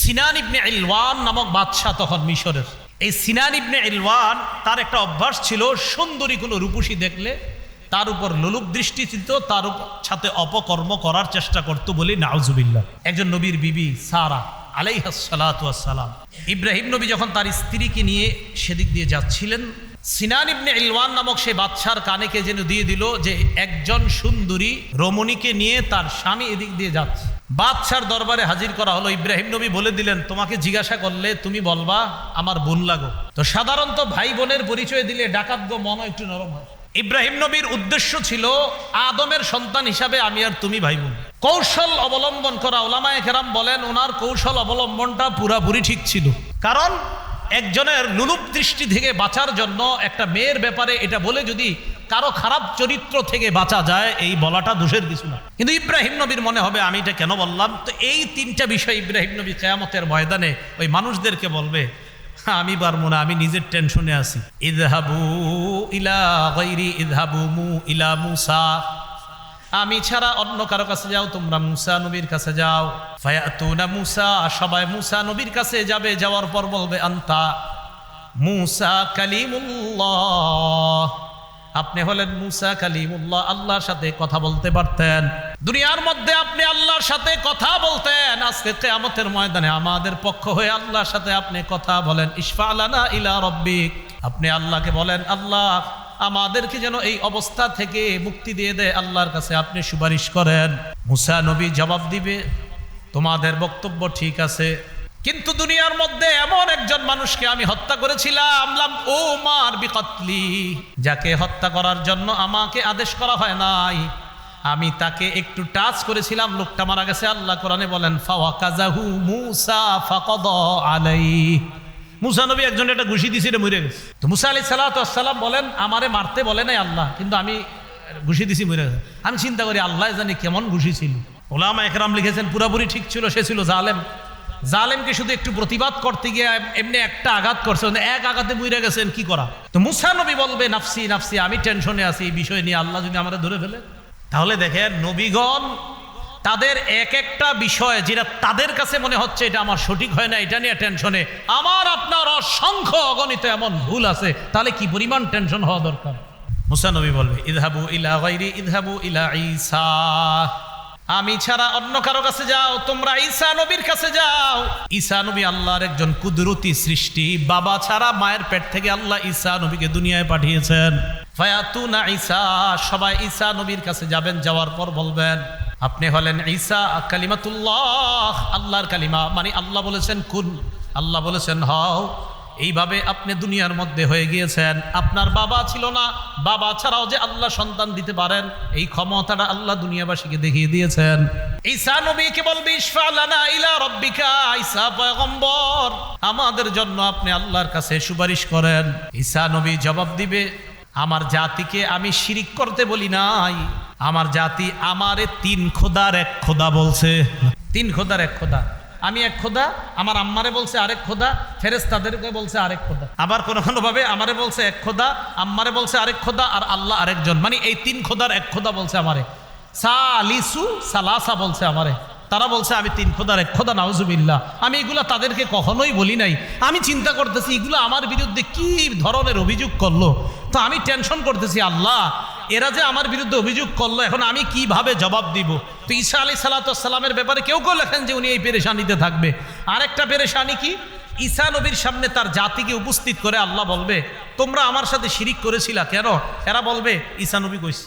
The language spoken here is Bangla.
সিনান ইবনে ইলওয়ান নামক বাদশাহ তখন মিশরের। এই সিনান ইবনে ইলওয়ান তার একটা অভ্যাস ছিল সুন্দরী কোনো রূপসী দেখলে তার উপর লোলুপ দৃষ্টি ছিল, তার সাথে অপকর্ম করার চেষ্টা করতো বলি নাউজুবিল্লাহ। একজন নবীর বিবি সারা আলাইহাসালাম ইব্রাহিম নবী যখন তার স্ত্রীকে নিয়ে সেদিক দিয়ে যাচ্ছিলেন সিনান ইবনে ইলওয়ান নামক সেই বাদশার কানেকে যেন দিয়ে দিল যে একজন সুন্দরী রমণীকে নিয়ে তার স্বামী এদিক দিয়ে যাচ্ছে। বাদশার দরবারে হাজির করা হলো। ইব্রাহিম নবী বলে দিলেন, তোমাকে জিজ্ঞাসা করলে তুমি বলবা, আমার বোন লাগো। তো সাধারণত ভাই বোনের পরিচয় দিলে ডাকাত গো মন একটু নরম হয়। ইব্রাহিম নবীর উদ্দেশ্য ছিল, আদমের সন্তান হিসাবে আমি আর তুমি ভাই বোন। কৌশল অবলম্বন করা। ওলামায় কেরাম বলেন, ওনার কৌশল অবলম্বনটা পুরাপুরি ঠিক ছিল। কারণ একজনের লুলুপ দৃষ্টি থেকে বাঁচার জন্য একটা মেয়ের ব্যাপারে এটা বলে যদি কারও খারাপ চরিত্র থেকে বাঁচা যায় এই বলাটা দোষের কিছু না। কিন্তু ইব্রাহিম নবীর মনে হবে আমি এটা কেন বললাম? তো এই তিনটা বিষয় ইব্রাহিম নবী কেয়ামতের ময়দানে ওই মানুষদেরকে বলবে "হ্যাঁ, আমি পারব না আমি নিজের টেনশনে আছি। ইদহাবু ইলা গৈরি ইদহাবু মু ইলা মুসা। আমি ছাড়া অন্য কারও কাছে যাও, তোমরা মুসা নবীর কাছে যাও। ফায়াতুনা মুসা, সবাই মুসা নবীর কাছে যাবে, যাওয়ার পর বলবে, আন্তা মুসা কালিমুল্লাহ। আপনি হলেন মুসা কালিমুল্লাহ, আল্লাহর সাথে কথা বলতে পারতেন। দুনিয়ার মধ্যে আপনি আল্লাহর সাথে কথা বলতেন। আজকে কেয়ামতের ময়দানে আমাদের পক্ষ হয়ে আল্লাহর সাথে আপনি কথা বলেন, ইশফা আলানা ইলা রব্বিক। আপনি আল্লাহকে বলেন, আল্লাহ আমাদেরকে যেন এই অবস্থা থেকে মুক্তি দিয়ে দেয় আল্লাহর কাছে, আপনি সুপারিশ করেন। মুসা নবী জবাব দিবে, তোমাদের বক্তব্য ঠিক আছে। কিন্তু দুনিয়ার মধ্যে এমন একজন মানুষকে আমি হত্যা করেছিলাম লাম ও মার বিকতলি, যাকে হত্যা করার জন্য আমাকে আদেশ করা হয় নাই। আমি তাকে একটু টাচ করেছিলাম, লোকটা মারা গেছে। আল্লাহ কোরআনে বলেন ফাওয়া কাজাহু মুসা ফাকদ আলাই মুসা নবী একজন একটা ঘুষি দিছিল মরে গেছে। তো মুসা আলি সালাম বলেন, আমারে মারতে বলে নাই আল্লাহ, কিন্তু আমি ঘুষি দিছি, মরে গেছে। আমি চিন্তা করি, আল্লাহ জানি কেমন ঘুষি ছিল। ওলামা একরাম লিখেছেন, পুরাপুরি ঠিক ছিল, সে ছিল জালেম। জালেমকে শুধু একটু প্রতিবাদ করতে গিয়ে এমনি একটা আঘাত করছে মানে এক আঘাতে মরে গেছেন, কি করা? তো মুসা নবী বলবে, নাফসি নাফসি, আমি টেনশনে আছি, এই বিষয় নিয়ে আল্লাহ যদি আমরা ধরে ফেলে। তাহলে দেখেন, নবীগণ তাদের এক একটা বিষয় যেটা তাদের কাছে মনে হচ্ছে এটা আমার সঠিক হয় না, এটা নিয়ে টেনশনে আমার, আপনার অসংখ্য অগণিত এমন ভুল আছে, তাহলে কি পরিমাণ টেনশন হওয়া দরকার? মুসানবী বলবে, ইদহাবু ইলা গাইরি, ইদহাবু ইলা ঈসা। আমি ছাড়া অন্য কারও কাছে যাও, তোমরা ঈসা নবীর কাছে যাও। ঈসা নবী আল্লাহর একজন কুদরতি সৃষ্টি, বাবা ছাড়া মায়ের পেট থেকে আল্লাহ ঈসা নবীকে দুনিয়ায় পাঠিয়েছেন। ফায়াতুনা ঈসা, সবাই ঈসা নবীর কাছে যাবেন, যাওয়ার পর বলবেন আপনি হলেন ঈসা কালিমাতুল্লাহ, আল্লাহর কালিমা। মানে আল্লাহ বলেছেন কুন আল্লাহ বলেছেন, হও। এইভাবে আপনি দুনিয়ার মধ্যে হয়ে গিয়েছেন। আপনার বাবা ছিল না। বাবা ছাড়াও যে আল্লাহ সন্তান দিতে পারেন, এই ক্ষমতাটা আল্লাহ দুনিয়াবাসীকে দেখিয়ে দিয়েছেন। ঈসা নবীকে বলবে ইলা রব্বিকা। ঈসা পয়গম্বর, আমাদের জন্য আপনি আল্লাহর কাছে সুপারিশ করেন। ঈসা নবী জবাব দিবে, আমার জাতিকে আমি শিরিক করতে বলি নাই। আমার জাতি আমারে তিন খোদার এক খোদা বলছে। তিন খোদার এক খোদা। আমি এক খোদা, আমার আম্মারে বলছে আরেক খোদা ফেরেস তাদেরকে বলছে আরেক খোদা। আবার কোনো কোনো ভাবে আমারে বলছে এক খোদা, আম্মারে বলছে আরেক খোদা আর আল্লাহ আরেকজন। মানে এই তিন খোদার এক খোদা বলছে আমারে। সালিসু সালাসা বলছে আমারে। তারা বলছে, আমি তিন খোদার এক খোদা, নাউজুবিল্লাহ। আমি এগুলা তাদেরকে কখনোই বলি নাই। আমি চিন্তা করতেছি, এগুলো আমার বিরুদ্ধে কি ধরনের অভিযোগ করল? তো আমি টেনশন করতেছি, আল্লাহ এরা যে আমার বিরুদ্ধে অভিযোগ করল, এখন আমি কীভাবে জবাব দিব? তো ঈসা আলী সালাতামের ব্যাপারে কেউ কেউ লেখেন যে উনি এই পেরেশানিতে থাকবে। আরেকটা পেরেশানি কি? ঈসা নবীর সামনে তার জাতিকে উপস্থিত করে আল্লাহ বলবে, তোমরা আমার সাথে শিরিক করেছিলা কেন? এরা বলবে, ঈসা নবী কইস